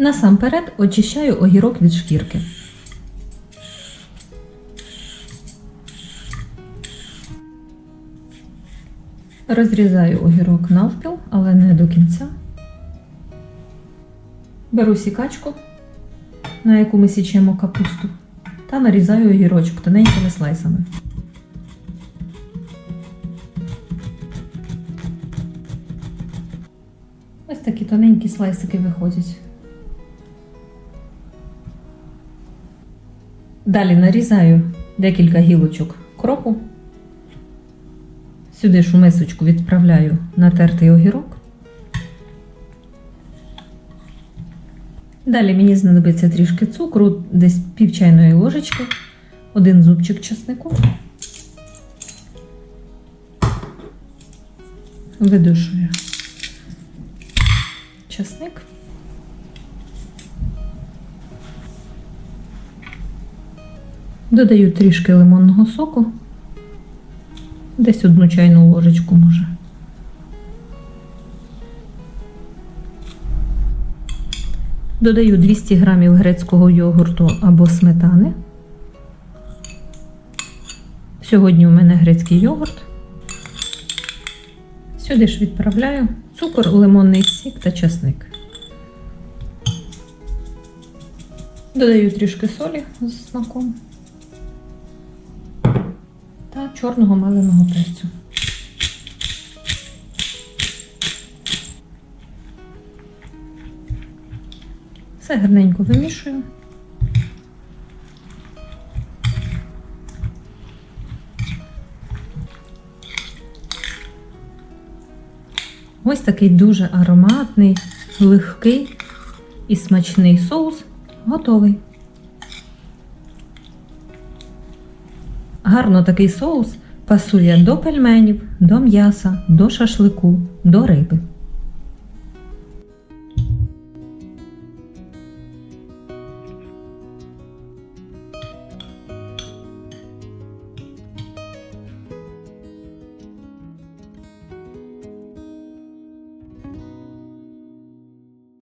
Насамперед очищаю огірок від шкірки. Розрізаю огірок навпіл, але не до кінця. Беру сікачку, на яку ми січемо капусту, та нарізаю огірочок тоненькими слайсами. Ось такі тоненькі слайсики виходять. Далі нарізаю декілька гілочок кропу. Сюди ж у мисочку відправляю натертий огірок. Далі мені знадобиться трішки цукру, десь пів чайної ложечки, один зубчик чеснику. Видушую чесник. Додаю трішки лимонного соку. Десь одну чайну ложечку може. Додаю 200 грамів грецького йогурту або сметани. Сьогодні у мене грецький йогурт. Сюди ж відправляю цукор, лимонний сік та часник. Додаю трішки солі з смаком та чорного меленого перцю. Все гарненько вимішую. Ось такий дуже ароматний, легкий і смачний соус готовий. Гарно такий соус пасує до пельменів, до м'яса, до шашлику, до риби.